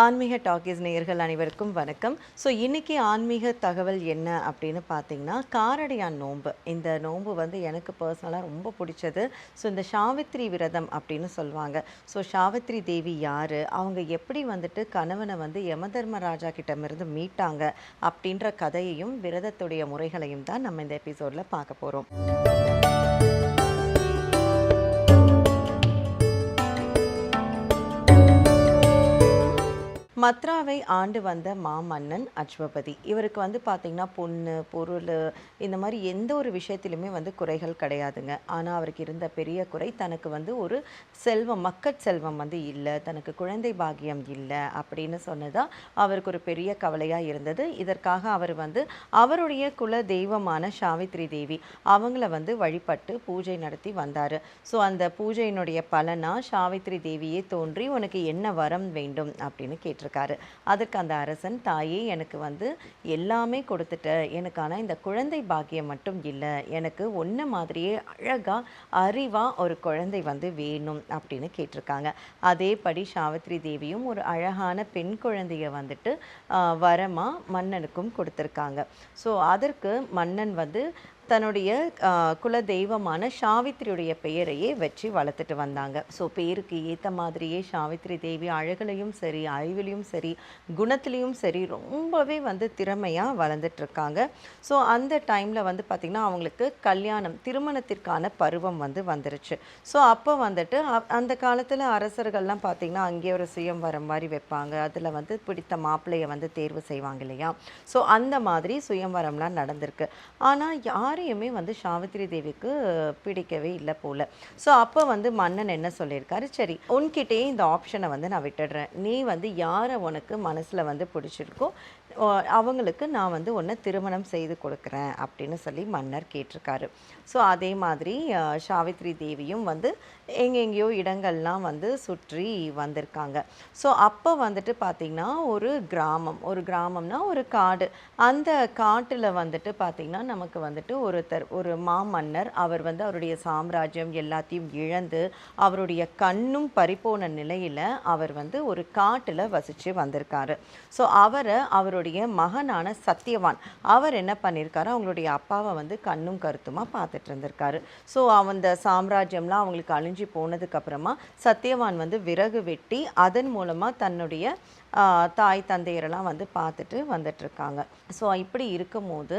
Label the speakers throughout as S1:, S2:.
S1: ஆன்மீக டாக்கீஸ் நேயர்கள் அனைவருக்கும் வணக்கம். ஸோ இன்றைக்கி ஆன்மீக தகவல் என்ன அப்படின்னு பார்த்தீங்கன்னா காரடையான் நோன்பு. இந்த நோன்பு வந்து எனக்கு பர்சனலாக ரொம்ப பிடிச்சது. ஸோ இந்த சாவித்ரி விரதம் அப்படின்னு சொல்லுவாங்க. ஸோ சாவித்ரி தேவி யார்? அவங்க எப்படி வந்துட்டு கணவனை வந்து யமதர்மராஜா கிட்டமிருந்து மீட்டாங்க அப்படின்ற கதையையும் விரதத்துடைய முறைகளையும் தான் நம்ம இந்த எபிசோடில் பார்க்க போகிறோம் மத்ராவை ஆண்டு வந்த மாமன்னன் அஸ்வபதி இவருக்கு வந்து பார்த்திங்கன்னா பொண்ணு பொருள் இந்த மாதிரி எந்த ஒரு விஷயத்திலுமே வந்து குறைகள் கிடையாதுங்க. ஆனால் அவருக்கு இருந்த பெரிய குறை தனக்கு வந்து ஒரு செல்வம் மக்கட் செல்வம் வந்து இல்லை தனக்கு குழந்தை பாக்கியம் இல்லை அப்படின்னு சொன்னதாக அவருக்கு ஒரு பெரிய கவலையாக இருந்தது. இதற்காக அவர் வந்து அவருடைய குல தெய்வமான சாவித்ரி தேவி அவங்கள வந்து வழிபட்டு பூஜை நடத்தி வந்தார். ஸோ அந்த பூஜையினுடைய பலனா சாவித்ரி தேவியே தோன்றி உனக்கு என்ன வரம் வேண்டும்? அப்படின்னு கேட்டிருக்காரு அதுக்கு அந்த அரசன் தாயே எனக்கு வந்து எல்லாமே கொடுத்துட்ட எனக்கு ஆனால் இந்த குழந்தை பாக்கியம் மட்டும் இல்லை எனக்கு ஒன்று மாதிரியே அழகாக அறிவாக ஒரு குழந்தை வந்து வேணும் அப்படின்னு கேட்டிருக்காங்க. அதேபடி சாவித்ரி தேவியும் ஒரு அழகான பெண் குழந்தைய வந்துட்டு வரமாக மன்னனுக்கும் கொடுத்துருக்காங்க. ஸோ அதற்கு மன்னன் வந்து தன்னுடைய குல தெய்வமான சாவித்திரியுடைய பெயரையே வச்சு வளர்த்துட்டு வந்தாங்க. ஸோ பேருக்கு ஏற்ற மாதிரியே சாவித்ரி தேவி அழகுலையும் சரி அறிவிலையும் சரி குணத்துலேயும் சரி ரொம்பவே வந்து திறமையாக வளர்ந்துட்டுருக்காங்க ஸோ அந்த டைமில் வந்து பார்த்திங்கன்னா அவங்களுக்கு கல்யாணம் திருமணத்திற்கான பருவம் வந்து வந்துருச்சு. ஸோ அப்போ வந்துட்டு அந்த காலத்தில் அரசர்கள்லாம் பார்த்திங்கன்னா அங்கேயே ஒரு சுயம் வர மாதிரி வைப்பாங்க. அதில் வந்து பிடித்த மாப்பிள்ளையை வந்து தேர்வு செய்வாங்க இல்லையா? ஸோ அந்த மாதிரி சுயம்வரம்லாம் நடந்திருக்கு. ஆனால் யார் யாரையுமே வந்து சாவித்திரி தேவிக்கு பிடிக்கவே இல்லை போல. ஸோ அப்போ வந்து மன்னன் என்ன சொல்லியிருக்காரு? சரி உன்கிட்டயே இந்த ஆப்ஷனை வந்து நான் விட்டுடுறேன். நீ வந்து யாரை உனக்கு மனசில் வந்து பிடிச்சிருக்கோ அவங்களுக்கு நான் வந்து ஒன்று திருமணம் செய்து கொடுக்குறேன் அப்படின்னு சொல்லி மன்னர் கேட்டிருக்காரு. ஸோ அதே மாதிரி சாவித்ரி தேவியும் வந்து எங்கெங்கேயோ இடங்கள்லாம் வந்து சுற்றி வந்திருக்காங்க. ஸோ அப்போ வந்துட்டு பார்த்திங்கன்னா ஒரு கிராமம். ஒரு கிராமம்னா ஒரு காடு. அந்த காட்டில் வந்துட்டு பார்த்திங்கன்னா நமக்கு வந்துட்டு ஒருத்தர் ஒரு மாமன்னர் அவர் வந்து அவருடைய சாம்ராஜ்யம் எல்லாத்தையும் இழந்து அவருடைய கண்ணும் பறிப்போன நிலையில் அவர் வந்து ஒரு காட்டில் வசித்து வந்திருக்காரு. ஸோ அவரை அவருடைய மகனான சத்யவான். அவர் என்ன பண்ணியிருக்காரு அவங்களுடைய அப்பாவை வந்து கண்ணும் கருத்துமா பார்த்துட்டு இருந்திருக்காரு. ஸோ அந்த சாம்ராஜ்யம்லாம் அவங்களுக்கு அழிஞ்சு போனதுக்கு அப்புறமா சத்யவான் வந்து விறகு வெட்டி அதன் மூலமாக தன்னுடைய தாய் தந்தையரெல்லாம் வந்து பார்த்துட்டு வந்துட்டுருக்காங்க. ஸோ இப்படி இருக்கும்போது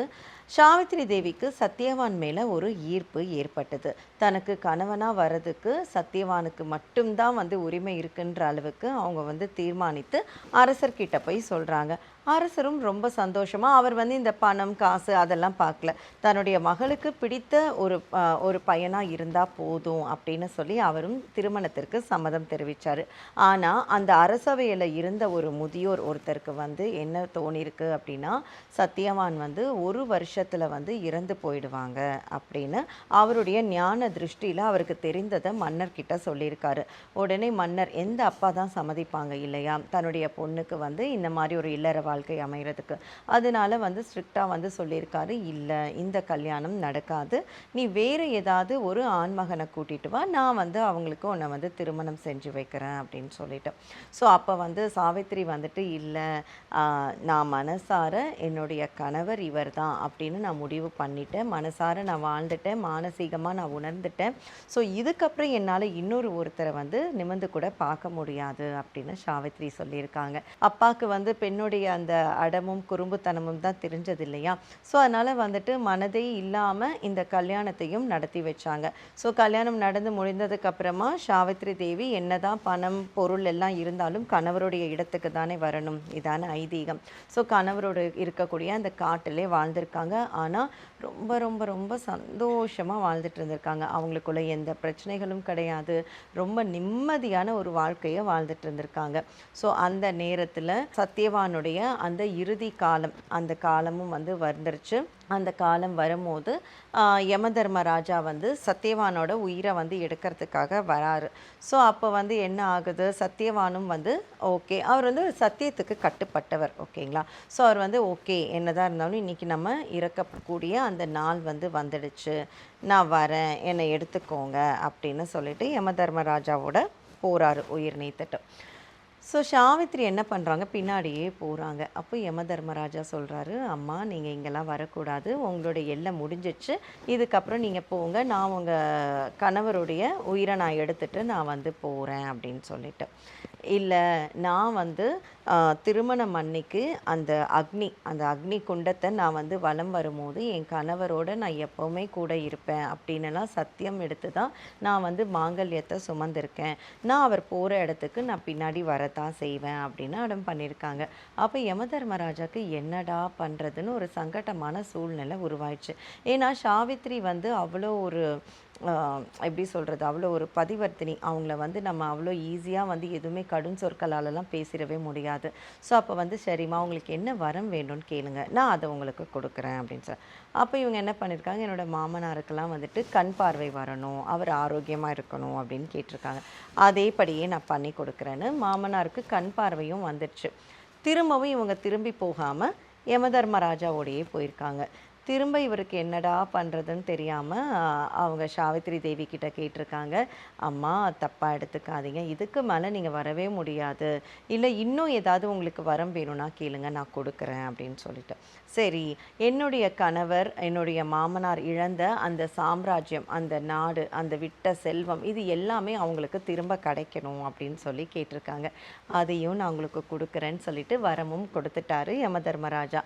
S1: சாவித்ரி தேவிக்கு சத்யவான் மேலே ஒரு ஈர்ப்பு ஏற்பட்டது. தனக்கு கணவனாக வர்றதுக்கு சத்யவானுக்கு மட்டும்தான் வந்து உரிமை இருக்குன்ற அளவுக்கு அவங்க வந்து தீர்மானித்து அரசர்கிட்ட போய் சொல்கிறாங்க அரசரும் ரொம்ப சந்தோஷமாக அவர் வந்து இந்த பணம் காசு அதெல்லாம் பார்க்கல. தன்னுடைய மகளுக்கு பிடித்த ஒரு ஒரு பையனாக இருந்தால் போதும் அப்படின்னு சொல்லி அவரும் திருமணத்திற்கு சம்மதம் தெரிவித்தார் ஆனால் அந்த அரசவையில் இருந்த ஒரு ஒரு முதியோர் ஒருத்தருக்கு வந்து என்ன தோணிருக்கு அப்படின்னா சத்யவான் வந்து ஒரு வருஷத்தில் வந்து இறந்து போயிடுவாங்க அப்படின்னு அவருடைய ஞான திருஷ்டியில் அவருக்கு தெரிந்ததை மன்னர்கிட்ட சொல்லியிருக்காரு. உடனே மன்னர் எந்த அப்பா தான் சம்மதிப்பாங்க இல்லையா? தன்னுடைய பொண்ணுக்கு வந்து இந்த மாதிரி ஒரு இல்லற வாழ்க்கை அமைகிறதுக்கு அதனால வந்து ஸ்ட்ரிக்டாக வந்து சொல்லியிருக்காரு இல்லை இந்த கல்யாணம் நடக்காது. நீ வேறு ஏதாவது ஒரு ஆண்மகனை கூட்டிகிட்டு வா. நான் வந்து அவங்களுக்கு உன்னை வந்து திருமணம் செஞ்சு வைக்கிறேன் அப்படின்னு சொல்லிட்டு. ஸோ அப்போ வந்து சாவித்திரி வந்துட்டு இல்லை நான் மனசார என்னுடைய கணவர் இவர் தான் அப்படின்னு நான் முடிவு பண்ணிட்டேன். மனசார நான் வாழ்ந்துட்டேன். மானசீகமாக நான் உணர்ந்துட்டேன். ஸோ இதுக்கப்புறம் என்னால் இன்னொரு ஒருத்தரை வந்து நிமிர்ந்து கூட பார்க்க முடியாது அப்படின்னு சாவித்ரி சொல்லியிருக்காங்க. அப்பாவுக்கு வந்து பெண்ணுடைய அந்த அடமும் குறும்புத்தனமும் தான் தெரிஞ்சது இல்லையா ஸோ அதனால் வந்துட்டு மனதே இல்லாமல் இந்த கல்யாணத்தையும் நடத்தி வச்சாங்க. ஸோ கல்யாணம் நடந்து முடிந்ததுக்கப்புறமா சாவித்ரி தேவி என்னதான் பணம் பொருள் எல்லாம் இருந்தாலும் கணவருடைய இடத்துக்கு தானே வரணும். இதான ஐதீகம். ஸோ கணவரோடு இருக்கக்கூடிய அந்த காட்டிலே வாழ்ந்திருக்காங்க. ஆனால் ரொம்ப ரொம்ப ரொம்ப சந்தோஷமாக வாழ்ந்துட்டு இருந்திருக்காங்க. அவங்களுக்குள்ள எந்த பிரச்சனைகளும் கிடையாது. ரொம்ப நிம்மதியான ஒரு வாழ்க்கையை வாழ்ந்துட்டு இருந்திருக்காங்க. ஸோ அந்த நேரத்தில் சத்யவானுடைய அந்த இறுதி காலம் அந்த காலமும் வந்து வந்துருச்சு. அந்த காலம் வரும்போது யம தர்மராஜா வந்து சத்யவானோட உயிரை வந்து எடுக்கிறதுக்காக வராரு. ஸோ அப்போ வந்து என்ன ஆகுது? சத்யவானும் வந்து ஓகே. அவர் வந்து சத்தியத்துக்கு கட்டுப்பட்டவர் ஓகேங்களா? ஸோ அவர் வந்து ஓகே என்னதான் இருந்தாலும் இன்றைக்கி நம்ம இறக்கக்கூடிய அந்த நாள் வந்து வந்துடுச்சு. நான் வரேன் என்னை எடுத்துக்கோங்க அப்படின்னு சொல்லிட்டு யமதர்மராஜாவோட போகிறாரு உயிர் நீத்துட்டு. ஸோ சாவித்திரி என்ன பண்ணுறாங்க பின்னாடியே போகிறாங்க அப்போ யம தர்மராஜா சொல்கிறாரு அம்மா நீங்கள் இங்கெல்லாம் வரக்கூடாது. உங்களுடைய எல்லை முடிஞ்சிச்சு. இதுக்கப்புறம் நீங்கள் போங்க. நான் உங்கள் கணவருடைய உயிரை நான் எடுத்துகிட்டு நான் வந்து போகிறேன் அப்படின்னு சொல்லிட்டு. இல்லை நான் வந்து திருமணம் அன்னைக்கு அந்த அக்னி அந்த அக்னி குண்டத்தை நான் வந்து வலம் வரும்போது என் கணவரோட நான் எப்போவுமே கூட இருப்பேன் அப்படின்னுலாம் சத்தியம் எடுத்து தான் நான் வந்து மாங்கல்யத்தை சுமந்திருக்கேன். நான் அவர் போகிற இடத்துக்கு நான் பின்னாடி வரத்தான் செய்வேன் அப்படின்னு அடம் பண்ணியிருக்காங்க அப்போ யம தர்மராஜாக்கு என்னடா பண்ணுறதுன்னு ஒரு சங்கடமான சூழ்நிலை உருவாயிடுச்சு. ஏன்னா சாவித்ரி வந்து அவ்வளோ ஒரு எப்படி சொல்கிறது அவ்வளோ ஒரு பதிவர்த்தினி. அவங்கள வந்து நம்ம அவ்வளோ ஈஸியாக வந்து எதுவுமே கடும் சொற்களாலலாம் பேசிடவே முடியாது. ஸோ அப்போ வந்து சரிம்மா உங்களுக்கு என்ன வரம் வேணும்னு கேளுங்க. நான் அதை உங்களுக்கு கொடுக்குறேன் அப்படின்னு சொல்லி அப்போ இவங்க என்ன பண்ணியிருக்காங்க என்னோட மாமனாருக்கெல்லாம் வந்துட்டு கண் பார்வை வரணும் அவர் ஆரோக்கியமாக இருக்கணும் அப்படின்னு கேட்டிருக்காங்க. அதேபடியே நான் பண்ணி கொடுக்குறேன்னு மாமனாருக்கு கண் பார்வையும் வந்துடுச்சு. திரும்பவும் இவங்க திரும்பி போகாமல் யமதர்மராஜாவோடையே போயிருக்காங்க. திரும்ப இவருக்கு என்னடா பண்ணுறதுன்னு தெரியாமல் அவங்க சாவித்திரி தேவி கிட்ட கேட்டிருக்காங்க. அம்மா தப்பாக எடுத்துக்காதீங்க. இதுக்கு மேலே நீங்கள் வரவே முடியாது. இல்லை இன்னும் ஏதாவது உங்களுக்கு வரம் வேணும்னா கேளுங்க நான் கொடுக்குறேன் அப்படின்னு சொல்லிட்டு. சரி என்னுடைய கணவர் என்னுடைய மாமனார் இழந்த அந்த சாம்ராஜ்யம் அந்த நாடு அந்த விட்ட செல்வம் இது எல்லாமே அவங்களுக்கு திரும்ப கிடைக்கணும் அப்படின்னு சொல்லி கேட்டிருக்காங்க. அதையும் நான் உங்களுக்கு கொடுக்குறேன்னு சொல்லிட்டு வரமும் கொடுத்துட்டாரு யம தர்மராஜா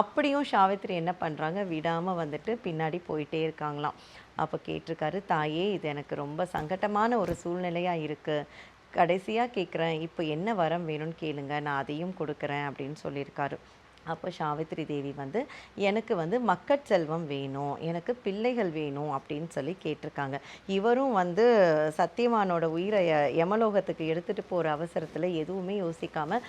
S1: அப்படியும் சாவித்திரி என்ன பண்ணுறாங்க விடாமல் வந்துட்டு பின்னாடி போயிட்டே இருக்காங்களாம். அப்போ கேட்டிருக்காரு தாயே இது எனக்கு ரொம்ப சங்கட்டமான ஒரு சூழ்நிலையாக இருக்குது கடைசியாக கேட்குறேன் இப்போ என்ன வரம் வேணும்னு கேளுங்க. நான் அதையும் கொடுக்குறேன். அப்படின்னு சொல்லியிருக்காரு. அப்போ சாவித்திரி தேவி வந்து எனக்கு வந்து மக்கட் செல்வம் வேணும் எனக்கு பிள்ளைகள் வேணும் அப்படின்னு சொல்லி கேட்டிருக்காங்க. இவரும் வந்து சத்தியவானோட உயிரை யமலோகத்துக்கு எடுத்துகிட்டு போகிற அவசரத்தில் எதுவுமே யோசிக்காமல்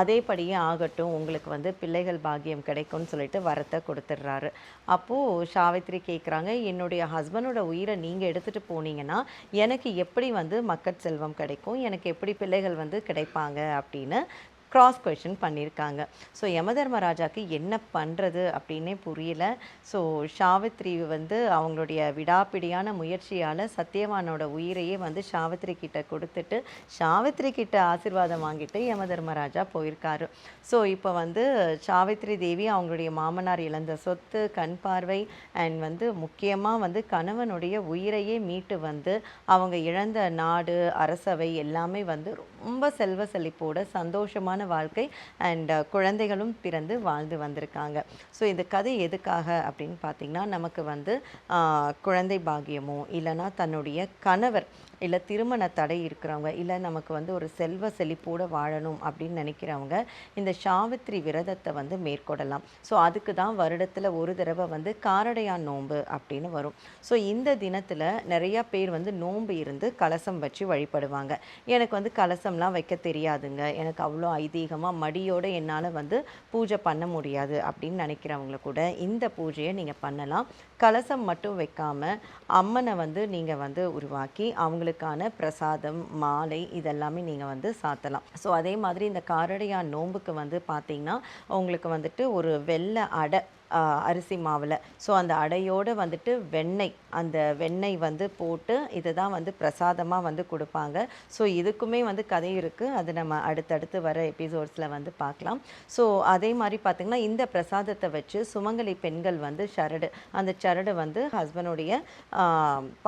S1: அதேபடியே ஆகட்டும் உங்களுக்கு வந்து பிள்ளைகள் பாக்கியம் கிடைக்கும்னு சொல்லிட்டு வரத்தை கொடுத்துட்றாரு. அப்போது சாவித்திரி கேட்குறாங்க என்னுடைய ஹஸ்பண்டோட உயிரை நீங்கள் எடுத்துகிட்டு போனீங்கன்னா எனக்கு எப்படி வந்து மக்கட் செல்வம் கிடைக்கும்? எனக்கு எப்படி பிள்ளைகள் வந்து கிடைப்பாங்க? அப்படின்னு கிராஸ் கொஷின் பண்ணியிருக்காங்க. ஸோ யமதர்மராஜாக்கு என்ன பண்ணுறது அப்படின்னே புரியல. ஸோ சாவித்ரி வந்து அவங்களுடைய விடாப்பிடியான முயற்சியால் சத்தியவானோட உயிரையே வந்து சாவித்ரி கிட்ட கொடுத்துட்டு சாவித்ரி கிட்ட ஆசீர்வாதம் வாங்கிட்டு யமதர்மராஜா போயிருக்காரு. ஸோ இப்போ வந்து சாவித்ரி தேவி அவங்களுடைய மாமனார் இழந்த சொத்து கண் பார்வை அண்ட் வந்து முக்கியமாக வந்து கணவனுடைய உயிரையே மீட்டு வந்து அவங்க இழந்த நாடு அரசவை எல்லாமே வந்து ரொம்ப செல்வ செழிப்போட சந்தோஷமான வாழ்க்கை அண்ட் uh, குழந்தைகளும் பிறந்து வாழ்ந்து வந்திருக்காங்க. ஸோ இந்த கதை எதுக்காக அப்படின்னு பார்த்தீங்கன்னா நமக்கு வந்து குழந்தை பாகியமோ இல்லைன்னா தன்னுடைய கணவர் இல்லை திருமண தடை இருக்கிறவங்க இல்லை நமக்கு வந்து ஒரு செல்வ செழிப்போடு வாழணும் அப்படின்னு நினைக்கிறவங்க இந்த சாவித்திரி விரதத்தை வந்து மேற்கொள்ளலாம். ஸோ அதுக்கு தான் வருடத்தில் ஒரு தடவை வந்து காரடையான் நோன்பு அப்படின்னு வரும். ஸோ இந்த தினத்தில் நிறையா பேர் வந்து நோன்பு இருந்து கலசம் வச்சு வழிபடுவாங்க. எனக்கு வந்து கலசம்லாம் வைக்க தெரியாதுங்க. எனக்கு அவ்வளோ ஐதீகமாக மடியோடு என்னால் வந்து பூஜை பண்ண முடியாது அப்படின்னு நினைக்கிறவங்கள கூட இந்த பூஜையை நீங்கள் பண்ணலாம். கலசம் மட்டும் வைக்காமல் அம்மனை வந்து நீங்கள் வந்து உருவாக்கி அவங்களுக்கான பிரசாதம் மாலை இதெல்லாமே நீங்கள் வந்து சாத்தலாம். ஸோ அதே மாதிரி இந்த காரடையான் நோன்புக்கு வந்து பார்த்தீங்கன்னா உங்களுக்கு வந்துட்டு ஒரு வெள்ளை அடை அரிசி மாவில். ஸோ அந்த அடையோடு வந்துட்டு வெண்ணெய் அந்த வெண்ணெய் வந்து போட்டு இதை தான் வந்து பிரசாதமாக வந்து கொடுப்பாங்க. ஸோ இதுக்குமே வந்து கதை இருக்குது அது நம்ம அடுத்தடுத்து வர எபிசோட்ஸில் வந்து பார்க்கலாம். ஸோ அதே மாதிரி பார்த்திங்கன்னா இந்த பிரசாதத்தை வச்சு சுமங்கலி பெண்கள் வந்து சரடு அந்த சரடை வந்து ஹஸ்பண்டுடைய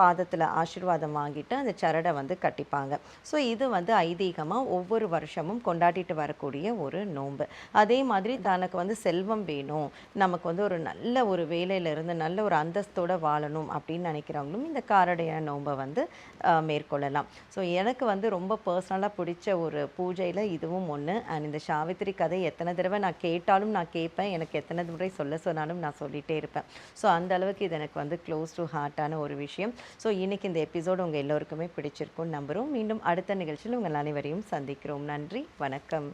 S1: பாதத்தில் ஆசீர்வாதம் வாங்கிட்டு அந்த சரடை வந்து கட்டிப்பாங்க. ஸோ இது வந்து ஐதீகமாக ஒவ்வொரு வருஷமும் கொண்டாடிட்டு வரக்கூடிய ஒரு நோன்பு. அதே மாதிரி தனக்கு வந்து செல்வம் வேணும் நமக்கு வந்து ஒரு நல்ல ஒரு வேலையில் இருந்து நல்ல ஒரு அந்தஸ்தோட வாழணும் அப்படின்னு நினைக்கிறவங்களும் இந்த காரடைய நோன்பை வந்து மேற்கொள்ளலாம். ஸோ எனக்கு வந்து ரொம்ப பர்சனலாக பிடிச்ச ஒரு பூஜையில் இதுவும் ஒன்று அண்ட் இந்த சாவித்திரி கதை எத்தனை தடவை நான் கேட்டாலும் நான் கேட்பேன். எனக்கு எத்தனை முறை சொல்ல சொன்னாலும் நான் சொல்லிகிட்டே இருப்பேன். ஸோ அந்த அளவுக்கு இது எனக்கு வந்து க்ளோஸ் டு ஹார்ட்டான ஒரு விஷயம். ஸோ இன்றைக்கி இந்த எபிசோடு உங்கள் எல்லோருக்குமே பிடிச்சிருக்கும்னு நம்புகிறோம் மீண்டும் அடுத்த நிகழ்ச்சியில் உங்கள் அனைவரையும் சந்திக்கிறோம். நன்றி. வணக்கம்.